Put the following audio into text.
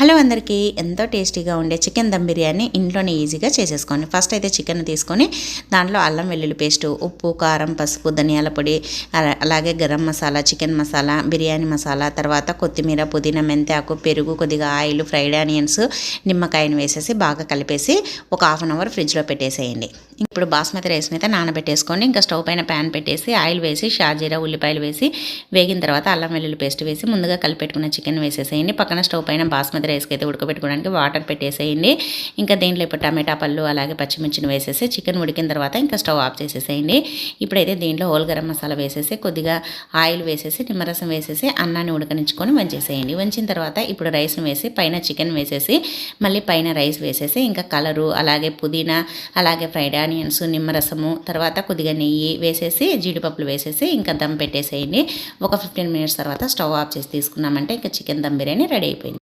Hello అందరికీ. ఎంతో టేస్టీగా ఉండే చికెన్ దమ్ బిర్యానీ ఇంట్లోనే ఈజీగా చేసేసుకోండి. ఫస్ట్ అయితే చికెన్ తీసుకొని దాంట్లో అల్లం వెల్లుల్లి పేస్ట్ ఉప్పు కారం పసుపు ధనియాల పొడి అలా- అలాగే గరం మసాలా చికెన్ మసాలా బిర్యానీ మసాలా తర్వాత కొత్తిమీర పుదీనా మెంతాకు పెరుగు కొద్దిగా ఆయిల్ ఫ్రైడ్ ఆనియన్స్ నిమ్మకాయను వేసేసి బాగా కలిపేసి ఒక హాఫ్ అన్ అవర్ ఫ్రిడ్జ్లో పెట్టేసేయండి. ఇప్పుడు బాస్మతి రైస్ మీద నానబెట్టేసుకోండి. ఇంకా స్టవ్ పైన ప్యాన్ పెట్టేసి ఆయిల్ వేసి షాజీరా ఉల్లిపాయలు వేసి వేగిన తర్వాత అల్లం వెల్లుల్లి పేస్ట్ వేసి ముందుగా కలిపెట్టుకున్న చికెన్ వేసేసేయండి. పక్కన స్టవ్ పైన బాస్మతి బాస్మతి రైస్కి అయితే ఉడకబెట్టుకోవడానికి వాటర్ పెట్టేసేయండి. ఇంకా దీంట్లో ఇప్పుడు టమాటా పళ్ళు అలాగే పచ్చిమిర్చిని వేసేసి చికెన్ ఉడికిన తర్వాత ఇంకా స్టవ్ ఆఫ్ చేసేసేయండి. ఇప్పుడైతే దీంట్లో హోల్ గరం మసాలా వేసేసి కొద్దిగా ఆయిల్ వేసేసి నిమ్మరసం వేసేసి అన్నాన్ని ఉడకనించుకొని వంచేసేయండి. వంచిన తర్వాత ఇప్పుడు రైస్ని వేసి పైన చికెన్ వేసేసి మళ్ళీ పైన రైస్ వేసేసి ఇంకా కలరు అలాగే పుదీనా అలాగే ఫ్రైడ్ ఆనియన్స్ నిమ్మరసము తర్వాత కొద్దిగా నెయ్యి వేసేసి జీడిపప్పులు వేసేసి ఇంకా దమ్ పెట్టేసేయండి. ఒక ఫిఫ్టీన్ మినిట్స్ తర్వాత స్టవ్ ఆఫ్ చేసి తీసుకున్నామంటే ఇంకా చికెన్ దమ్ బిర్యానీ రెడీ అయిపోయింది.